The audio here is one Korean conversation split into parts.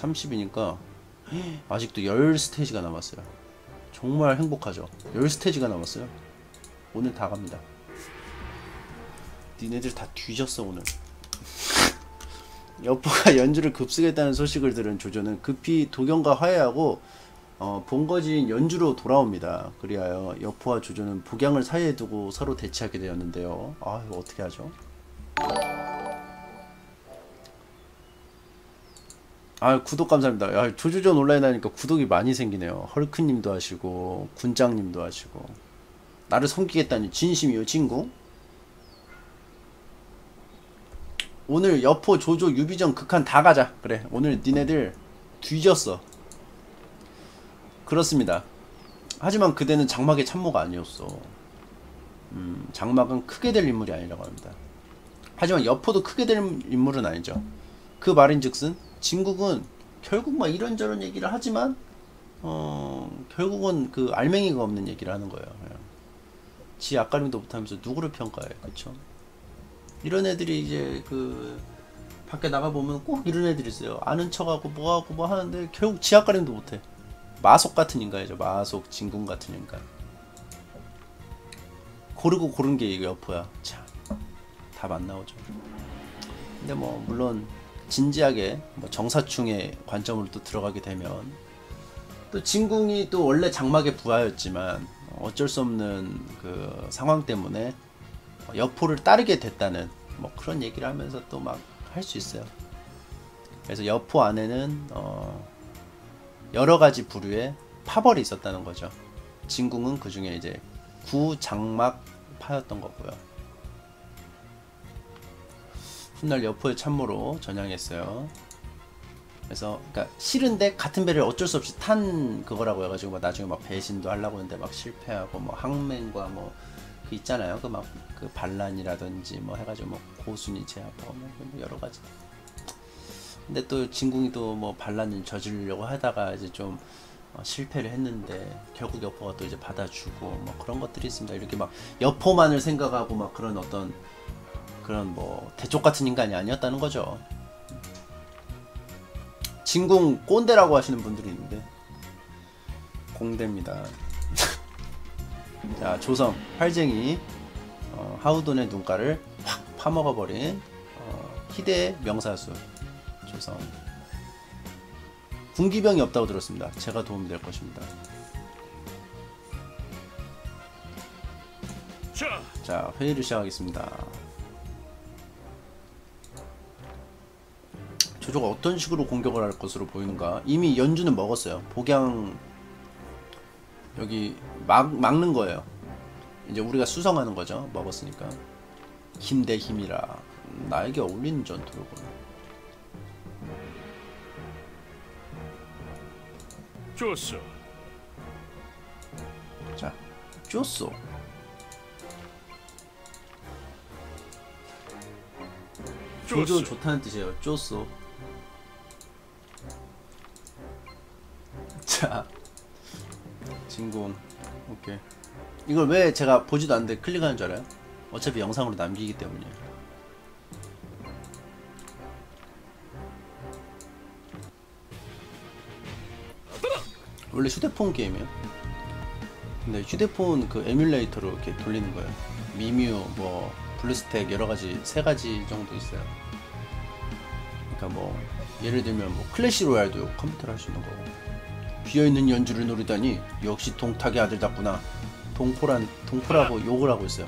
30이니까 아직도 10스테이지가 남았어요. 정말 행복하죠. 10스테이지가 남았어요. 오늘 다 갑니다. 니네들 다 뒤졌어 오늘. 여포가 연주를 급쓰겠다는 소식을 들은 조조는 급히 도경과 화해하고 어, 본거지인 연주로 돌아옵니다. 그리하여 여포와 조조는 복양을 사이에 두고 서로 대치하게 되었는데요. 아 이거 어떻게 하죠? 아 구독 감사합니다. 야, 조조전 온라인 하니까 구독이 많이 생기네요. 헐크님도 하시고 군장님도 하시고 나를 섬기겠다니 진심이요 친구? 오늘 여포 조조 유비전 극한 다 가자. 그래 오늘 니네들 뒤졌어. 그렇습니다. 하지만 그대는 장막의 참모가 아니었어. 음, 장막은 크게 될 인물이 아니라고 합니다. 하지만 여포도 크게 될 인물은 아니죠. 그 말인즉슨 진국은 결국 막 이런저런 얘기를 하지만 어 결국은 그 알맹이가 없는 얘기를 하는 거예요. 그냥. 지 앞가림도 못하면서 누구를 평가해, 그렇죠? 이런 애들이 이제 그 밖에 나가 보면 꼭 이런 애들이 있어요. 아는 척하고 뭐하고 뭐 하는데 결국 지 앞가림도 못해. 마속 같은 인간이죠. 마속 진군 같은 인간. 고르고 고른 게 이거 여포야. 참. 답 안 나오죠. 근데 뭐 물론 진지하게 뭐 정사충의 관점으로 또 들어가게 되면 또 진궁이 또 원래 장막의 부하였지만 어쩔 수 없는 그 상황 때문에 여포를 따르게 됐다는 뭐 그런 얘기를 하면서 또 막 할 수 있어요. 그래서 여포 안에는 어 여러 가지 부류의 파벌이 있었다는 거죠. 진궁은 그 중에 이제 구장막 파였던 거고요. 훗날 여포의 참모로 전향했어요. 그래서 그러니까 싫은데 같은 배를 어쩔 수 없이 탄 그거라고 해가지고 막 나중에 막 배신도 하려고 했는데 막 실패하고 뭐 항맹과 뭐 그 있잖아요. 그막그 반란이라든지 뭐 해가지고 뭐 고순이 제압하고 뭐 여러 가지. 근데 또 진궁이 또뭐 반란을 저지르려고 하다가 이제 좀 어, 실패를 했는데 결국 여포가 또 이제 받아주고 뭐 그런 것들이 있습니다. 이렇게 막 여포만을 생각하고 막 그런 어떤 그런 뭐 대쪽 같은 인간이 아니었다는 거죠. 진궁 꼰대라고 하시는 분들이 있는데 공대입니다. 자 조성 활쟁이 어, 하우돈의 눈가를 확 파먹어버린 어, 희대의 명사수 조성 군기병이 없다고 들었습니다. 제가 도움이 될 것입니다. 자, 자 회의를 시작하겠습니다. 조조가 어떤 식으로 공격을 할 것으로 보이는가? 이미 연주는 먹었어요. 복양 여기 막 막는 거예요. 이제 우리가 수성하는 거죠. 먹었으니까 힘 대 힘이라 나에게 어울리는 전투로군. 좋소. 자, 쪼쏘. 조조. 좋다는 뜻이에요. 쪼쏘. 자, 진공. 오케이. 이걸 왜 제가 보지도 않는데 클릭하는 줄 알아요? 어차피 영상으로 남기기 때문이에요. 원래 휴대폰 게임이에요. 근데 휴대폰 그 에뮬레이터로 이렇게 돌리는 거예요. 미뮤, 뭐 블루스택 여러 가지 세 가지 정도 있어요. 그러니까 뭐 예를 들면 뭐 클래시 로얄도 컴퓨터로 할 수 있는 거고 비어 있는 연주를 노리다니 역시 동탁의 아들답구나. 동포란 동포라고 욕을 하고 있어요.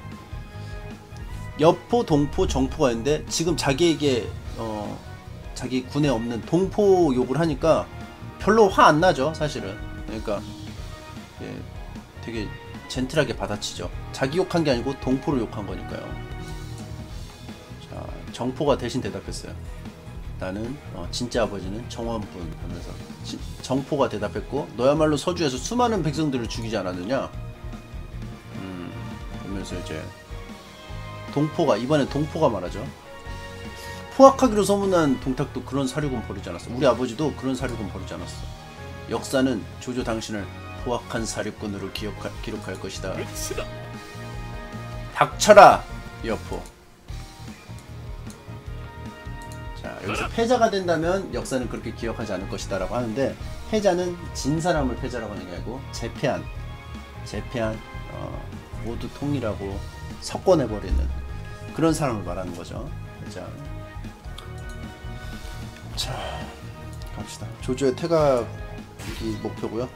여포, 동포, 정포가 있는데 지금 자기에게 어 자기 군에 없는 동포 욕을 하니까 별로 화 안 나죠, 사실은. 그러니까 예, 되게 젠틀하게 받아치죠. 자기 욕한 게 아니고 동포를 욕한 거니까요. 자, 정포가 대신 대답했어요. 나는 어, 진짜 아버지는 정원뿐 하면서 지- 정포가 대답했고 너야말로 서주에서 수많은 백성들을 죽이지 않았느냐? 음, 그러면서 이제 동포가 이번엔 동포가 말하죠. 포악하기로 소문난 동탁도 그런 사륙은 벌이지 않았어. 우리 아버지도 그런 사륙은 벌이지 않았어. 역사는 조조 당신을 포악한 사륙꾼으로 기억하, 기록할 것이다. 닥쳐라 여포 자 여기서 패자가 된다면 역사는 그렇게 기억하지 않을 것이다라고 하는데 패자는 진 사람을 패자라고 하는 게 아니고 재패한 재패한 어, 모두 통일하고 석권해 버리는 그런 사람을 말하는 거죠. 패자. 자 갑시다. 조조의 태각이 목표고요.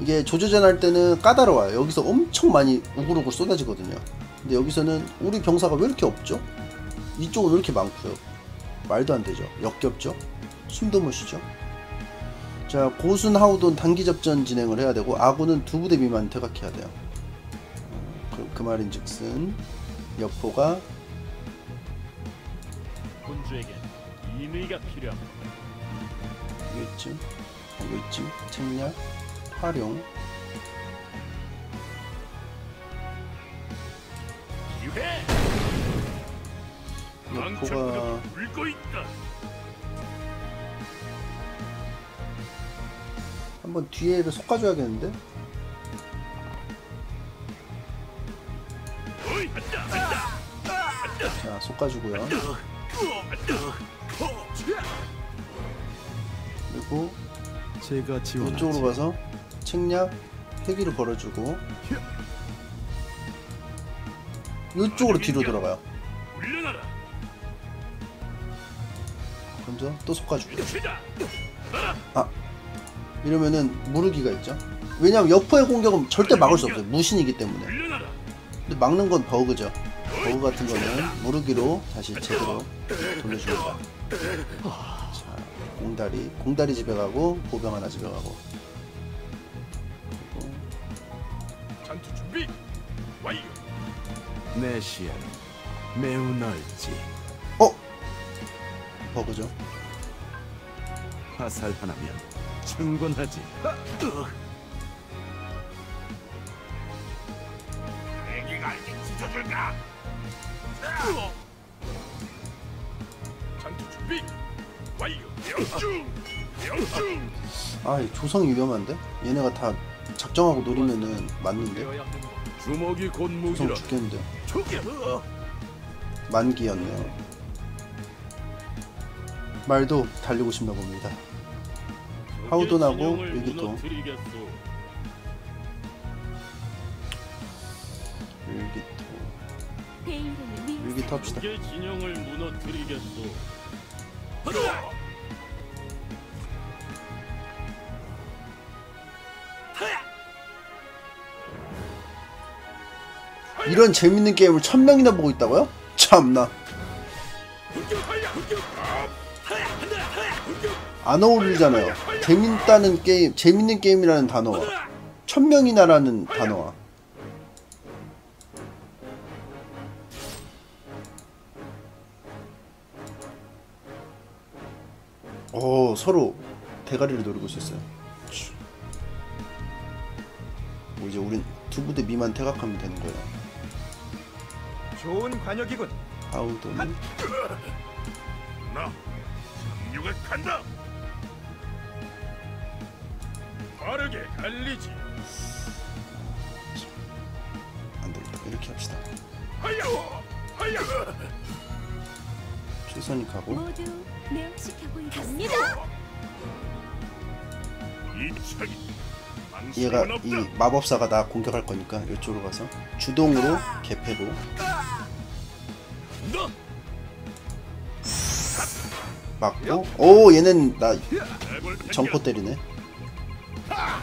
이게 조조전 할 때는 까다로워요. 여기서 엄청 많이 우글우글 쏟아지거든요. 근데 여기서는 우리 병사가 왜 이렇게 없죠? 이쪽은 왜 이렇게 많고요? 말도 안 되죠. 역겹죠? 숨도 못 쉬죠? 자, 고순 하우돈 단기 접전 진행을 해야 되고 아군은 두 부대 미만 퇴각해야 돼요. 어, 그, 그 말인 즉슨 여포가 군주에게 인의가 필요합니다. 여기쯤, 여기쯤, 책략, 활용, 있다. 한번 뒤에를 솎아줘야겠는데? 자, 솎아주고요. 그리고 제가. 이쪽으로 가서 책략 회기를 걸어주고 이쪽으로 뒤로 돌아가요. 그러면서 또 솎아주고 최다. 이러면은 무르기가 있죠. 왜냐면 여포의 공격은 절대 막을 수 없어요. 무신이기 때문에. 근데 막는 건 버그죠. 버그 같은 거는 무르기로 다시 제대로 돌려줍니다. 자, 공다리. 공다리 집에 가고 보병 하나 집에 가고. 그리고 전투 준비. 완료. 내 시야는 매우 넓지. 어? 버그죠. 화살 하나면 충분하지. 애기가 알게 찢어줄까? 전투 준비. 완료. 명중. 명중. 아, 이 조성이 위험한데? 얘네가 다 작정하고 노리면은 맞는데? 주먹이 곧 조성 무기라. 죽겠는데. 초기. 만기였네요. 말도 달리고 싶나 봅니다. 하우돈하고 일기토. 일기토. 일기토 합시다. 의 진영을 무너뜨리겠소. 이런 재밌는 게임을 천 명이나 보고 있다고요? 참나. 안 어울리잖아요. 재밌다는 게임, 재밌는 게임이라는 단어와 천 명이나라는 단어와. 오 서로 대가리를 노리고 있었어요. 슈. 뭐 이제 우린 두 부대 미만 퇴각하면 되는 거예요. 좋은 관역이군. 하우도는 나 상륙을 간다. 빠르게 달리지. 안 되겠다. 이렇게 합시다. 하야, 하야. 최선이 가고 모두. 이 차기. 얘가 이. 마법사가 나 공격할 거니까 이쪽으로 가서 주동으로 개패로 너 맞고 오 얘는 나? 정포 때리네.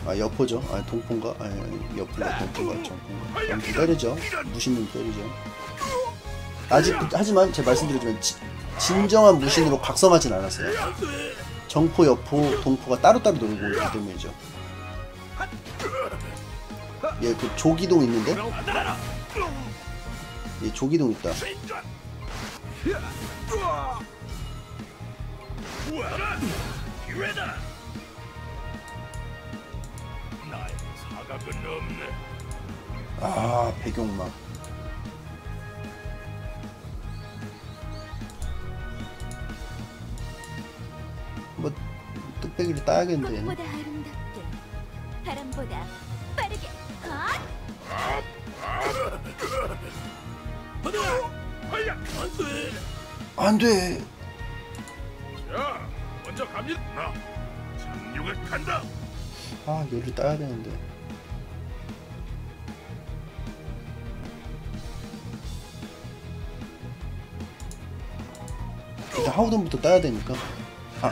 아 여포죠. 아 동포인가? 아니, 아니 여포가 동포가 정포인가? 아무튼 때리죠. 무신님 때리죠. 아직 하지만 제가 말씀드리지만 지- 진정한 무신으로 각성하진 않았어요. 정포, 여포, 동포가 따로따로 놀고 있기 때문이죠. 얘그 조기동 있는데? 얘 조기동 있다. 사각은 없네. 아 배경막. 뭐 뚝배기를 따야겠는데. 꽃보다 아름답게, 바람보다 빠르게. 안돼. 안 돼. 먼저 갑니다. 나 상륙을 간다. 아 요리 따야 되는데 하우든부터 따야 되니까 아.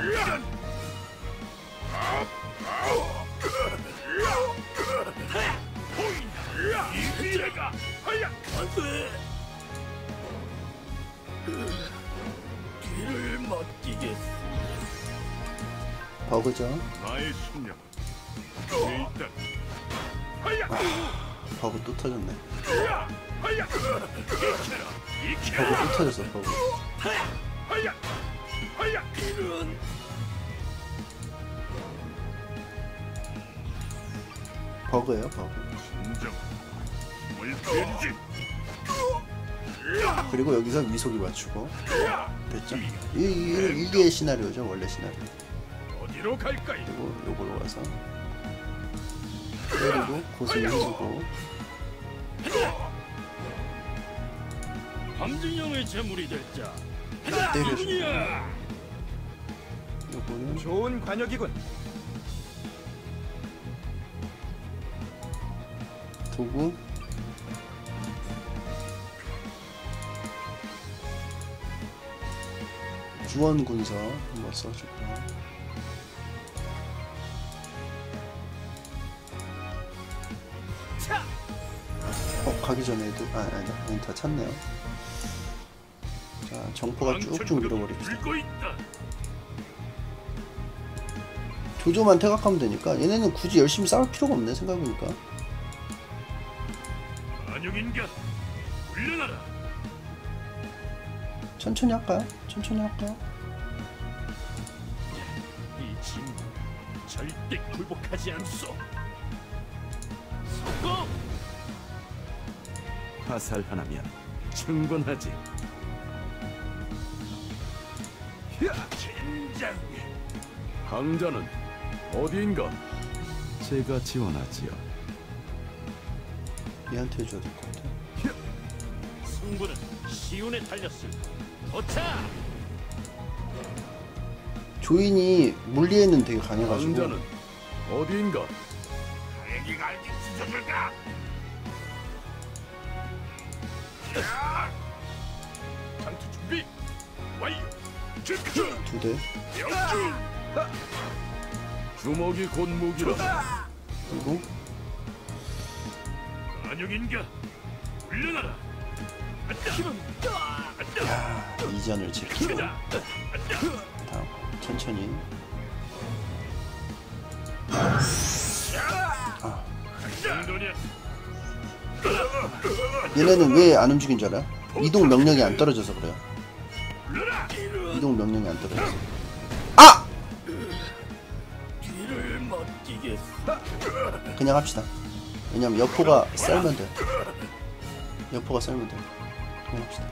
버그죠. 하야 버그 또 터졌네. 버그 또 터졌어 버그 하야! 하야. 이런. 버그예요 버그. 진정. 그리고 여기서 위속이 맞추고. 됐죠? 이, 이, 이게 시나리오죠 원래 시나리오. 어디로 갈까요? 그리고 요걸로 와서 때리고 고수 해주고 함진영의 재물이 될 자. 때려주고 누구냐? 요거는 좋은 관역이군. 도구 구원 군서 한번 써주고 어 가기 전에도 아 아니 아니 다 찼네요 자 정포가 쭉쭉 밀어버립시다. 조조만 태각하면 되니까 얘네는 굳이 열심히 싸울 필요가 없네 생각해보니까. 천천히 할까요? 천천히 할까요? 이 친구 절대 굴복하지 않소. 성공! 화살 하나면 충분하지. 젠장! 강자는 어디인가? 제가 지원하지요. 얘한테 해줘야 될 것 같아 승부는 시운에 달렸을. 도착! 조인이 물리에는 되게 강해가지고 강자는 어디인가? 애기가 알기 찢어줄까? 장투 준비 완료. 즉刻두대 명중. 주먹이 곧 무기라. 그리고 안용인가? 물러나라. 이전을 지키고. 다음 천천히 정도냐? 얘네는 왜 안 움직인 줄 알아요? 이동 명령이 안 떨어져서 그래요. 이동 명령이 안 떨어져서 아! 그냥 합시다 왜냐면 여포가 썰면 돼 여포가 썰면 돼 그냥 합시다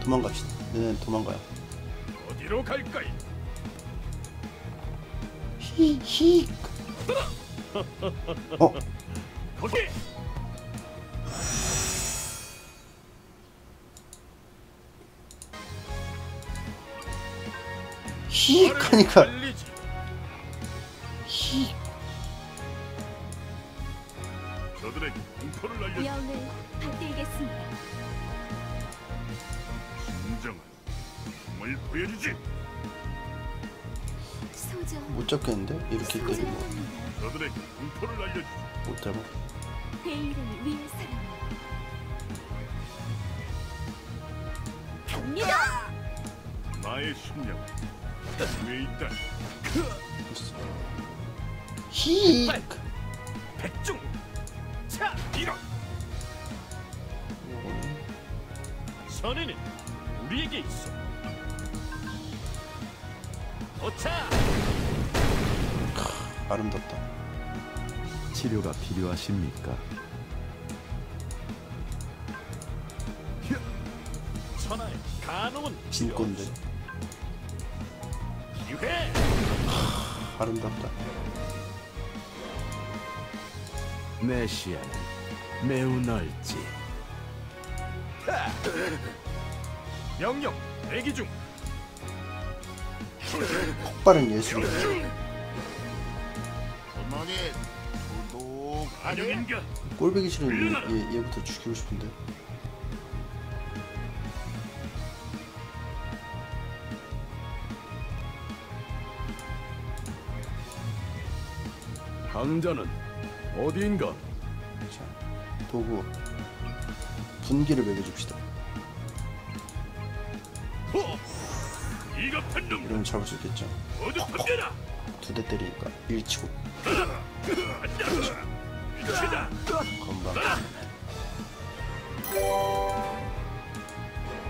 도망갑시다 얘네는 도망가요 어디로 갈까요? 히히 어? 거기. 히익 하니까. 히익 저들에게 공포를 날려 명을 받들겠습니다. 진정한 힘을 보여주지. 소정. 못 잡겠는데? 이렇게. 저들에게 공포를 날려주지. 못 잡아. 갑니다. 나의. 됐어 히익 백중. 자, 이런 선의는 우리에게 있어. 도착. 아름답다 치료가 필요하십니까? 천하의 간혹은 아름답다 내 시야는 매우 넓지. 명령 대기 중. 폭발은 안녕인가? 꼴보기 싫은 얘, 얘부터 죽이고 싶은데. 강자는 어디인가? 자, 도구. 분기를 매겨줍시다. 판놈 이러면 잡을 수 있겠죠. 두 대 때리니까 일치고. 건방.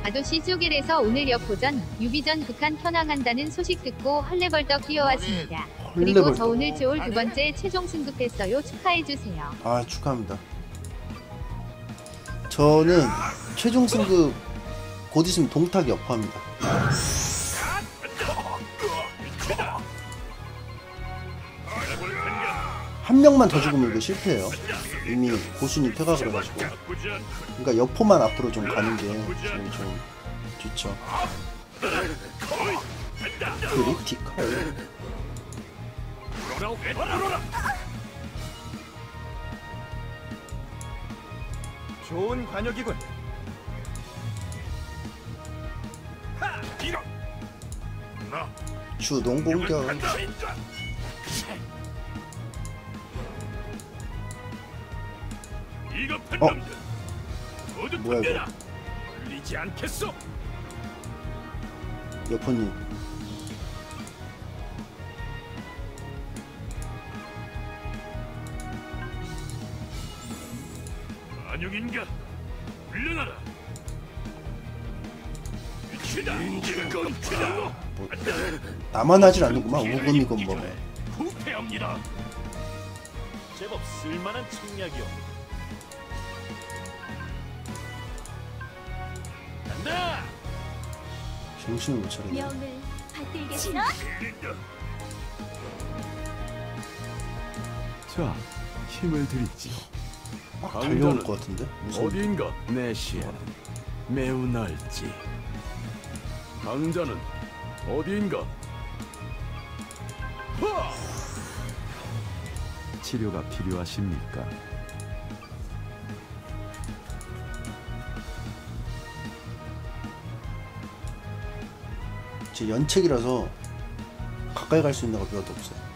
아도시 쪼겔에서 오늘 여포전 유비전 북한 편항한다는 소식 듣고 헐레벌떡 뛰어왔습니다. 그리고. 저 오늘 좋을 두 번째 최종 승급했어요. 축하해주세요. 아 축하합니다. 저는 최종 승급 곧 있으면 동탁 여파합니다. 한 명만 더 죽으면 이거 실패해요. 이미 해가지고. 나쁘지 않고 그러니까 여포만 앞으로 좀 가는 게 지금 좀 좋죠. 크리티컬. 좋은 관역이군. 주동 공격. 모두 뭐야, 이거? 풀리지 않겠어. 여포님. 안녕인가? 물러나라. 미치다. 인질검치다. 뭐, 나만 하질 않는구만. 우금이 검범에. 후퇴합니다. 제법 쓸만한 청약이요. 간다. 정신을 못 차리네. 명을 받들겠습니다. 자, 힘을 드리지요. 막 달려올 것 같은데? 어디인가? 내 시야는 매우 넓지. 강자는 어디인가? 치료가 필요하십니까? 제 연책이라서 가까이 갈 수 있는 거 별로 없어요.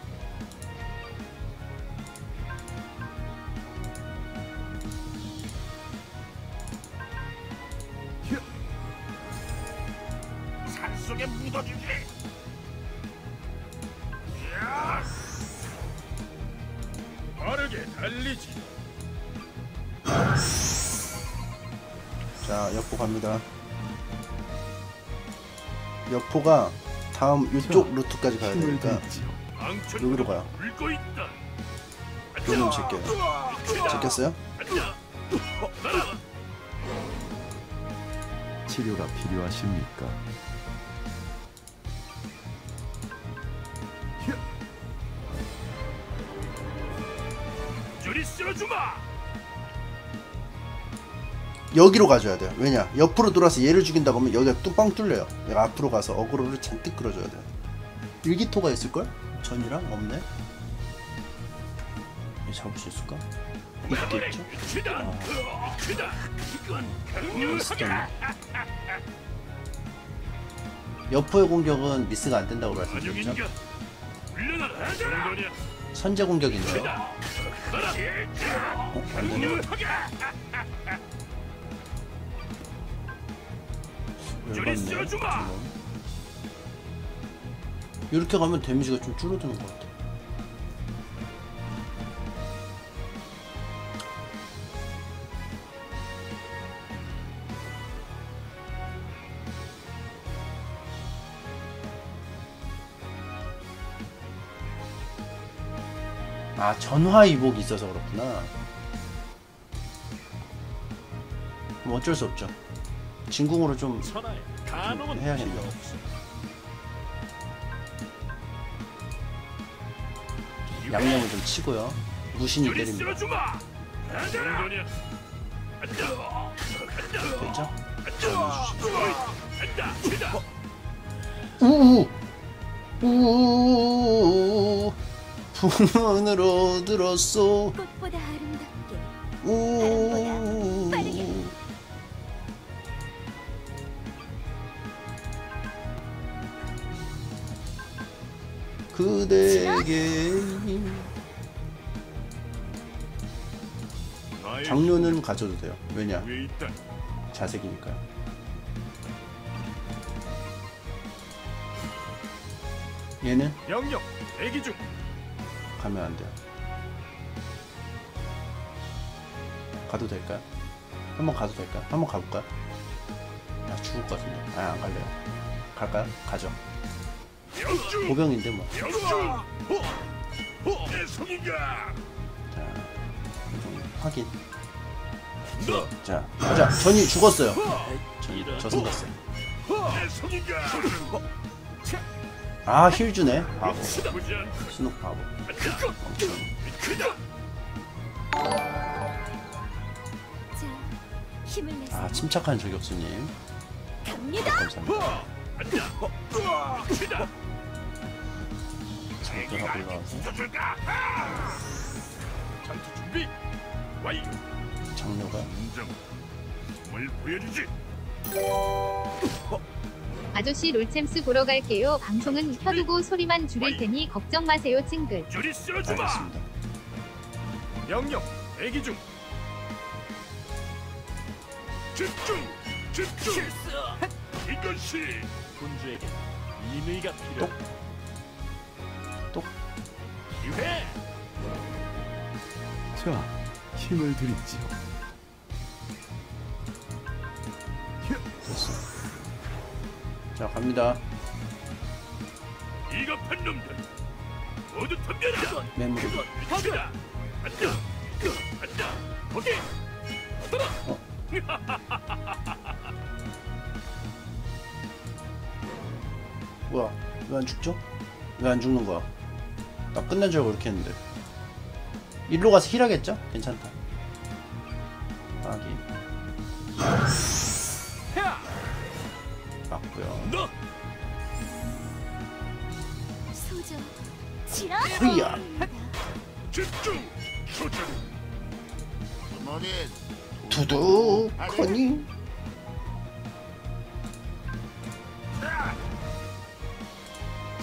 여포가 다음 이쪽 루트까지 가야 되니까 여기로 가요. 요놈 제껴요. 제꼈어요? 치료가 필요하십니까? 여기로 가줘야 돼요. 왜냐? 옆으로 돌아서 얘를 죽인다고 하면 여기가 뚜껑 뚫려요. 얘가 앞으로 가서 어그로를 잔뜩 끌어줘야 돼요. 일기토가 있을걸? 전이랑 없네? 얘 잡을 수 있을까? 있겠죠? 강력하다. 여포의 공격은 미스가 안 된다고 말씀드렸죠? 선제. 가라. 어? 열받네. 이렇게 가면 데미지가 좀 줄어드는 것 같아. 아 전화 이복이 있어서 그렇구나. 뭐 어쩔 수 없죠. 진궁으로 좀 천하에 간혹은 해야겠네. 필요 없어. 양념을 좀 치고요. 무신이 때립니다. 됐죠? 치다. 우우! 우 풍문으로 들었소 꽃보다 아름답게 우 그대에게 장료는 가져도 돼요 왜냐. 자색이니까요 얘는 명령 대기 중 가면 안 돼요 가도 될까요? 한번 가도 될까요? 한번 가볼까요? 아 죽을 것 같은데 아안 갈래요 갈까요? 가죠. 보병인데 뭐. 자, 좀 확인. 너. 자, 가자. 전이 죽었어요. 전 저승 갔어요. 내 성인가. 아, 힐 주네. 바보. 순옥 바보. 아, 침착한 저격수님. 갑니다 감사합니다. 저격하고 올라와서? 전투 준비. 완료. 장료가. 뭘 보여주지? 아저씨 롤챔스 보러 갈게요. 방송은 켜두고 소리만 줄일 테니 걱정 마세요, 찡글. 저리 쓸어주마. 알겠습니다. 명령 대기 중 집중. 집중. 이것이 군주에게 인의가 필요. 똑. 기회. 자, 힘을 드리지요. 됐어. 자, 갑니다. 이급한 놈들 모두 덤벼라. 매물. 크다. 앉아. 앉아. 거기. 뭐야? 왜 안 죽죠? 왜 안 죽는 거야? 나 끝난 줄 알고 이렇게 했는데. 일로 가서 힐하겠죠? 괜찮다. 확인. 맞고요. 조준. 머리 두둑하니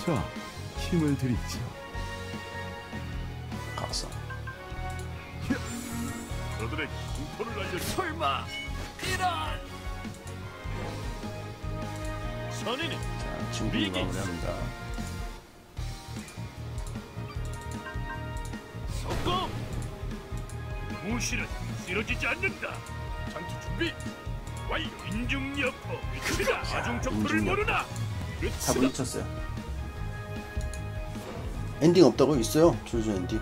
자, 힘을 드리지 너들의 공포를 알려. 설마. 이런. 선인은 자, 준비 마무리합니다. 성공. 무실은 쓰러지지 않는다. 전투 준비. 완료. 인중 여포. 크다. 아중적포를 인중여포. 모르나. 다 끝이다. 물리쳤어요. 엔딩 없다고 있어요. 조조 엔딩.